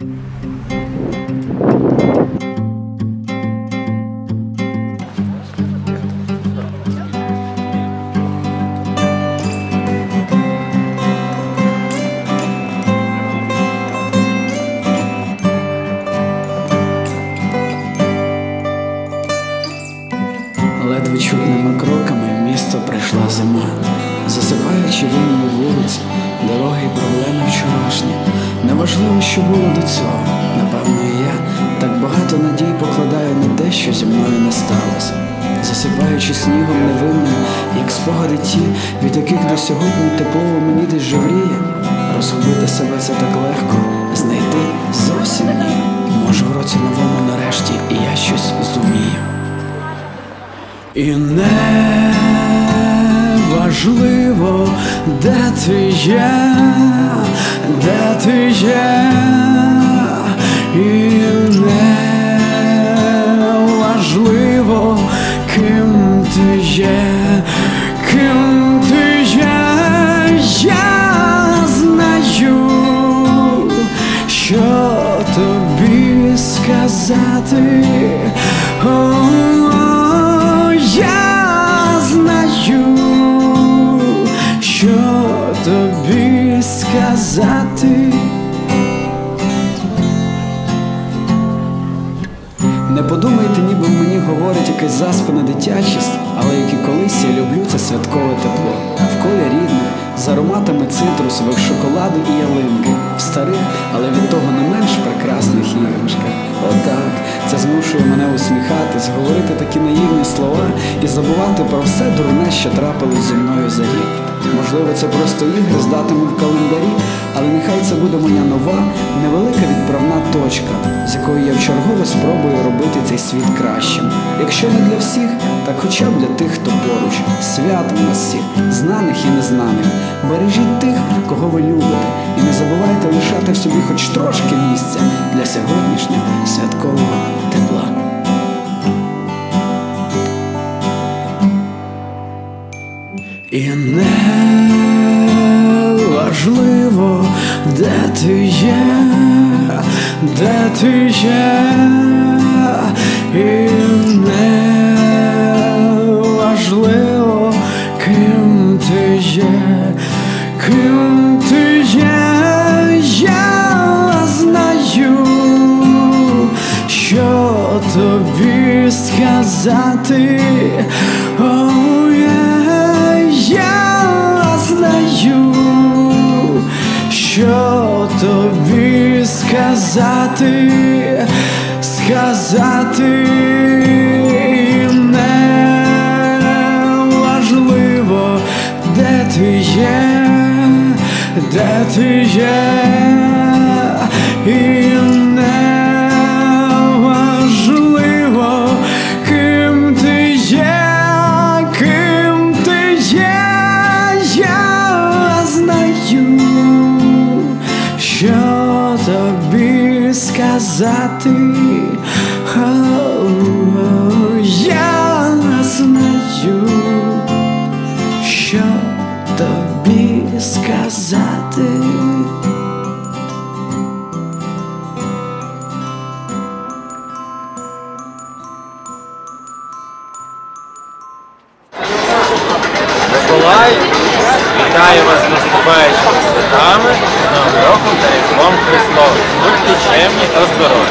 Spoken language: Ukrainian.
Ледве чутними кроками в місто прийшла зима, засипаючи лінію вулиць, дороги і проблеми. Неважливо, що було до цього. Напевно, і я так багато надій покладаю на те, що зі мною не сталося, засипаючи снігом невинним, як спогади ті, від яких до сьогодні теплово мені десь жевріє. Розгубити себе це так легко, знайти зовсім ні. Може, в році новому нарешті і я щось зумію. І не важливо, де ти є, де ти є, і не важливо, ким ти є, ким ти є, я знаю, що тобі сказати. О, Не подумайте, ніби мені говорить якась заспана дитячість, але як і колись я люблю це святкове тепло. В колі рідне з ароматами цитрусових, шоколаду і ялинки, в старих, але від того не менш усміхатись, говорити такі наївні слова і забувати про все дурне, що трапилось зі мною за рік. Можливо, це просто ігри з датами в календарі, але нехай це буде моя нова, невелика відправна точка, з якою я вчергове спробую робити цей світ кращим. Якщо не для всіх, так хоча б для тих, хто поруч. Святом нас всіх, знаних і незнаних. Бережіть тих, кого ви любите, і не забувайте лишати в собі хоч трошки місця для сьогоднішнього І не важливо, де ти є, де ти є, і не важливо, ким ти є, ким ти є, знаю, що тобі сказати. Знаю, що тобі сказати, сказати не важливо, де ти є, де ти є, і сказати. Я знаю, що тобі сказати. Миколай, вітаю вас вступаючи святами, новим роком та Різдвом Христовим. Будьте чемні та здорові!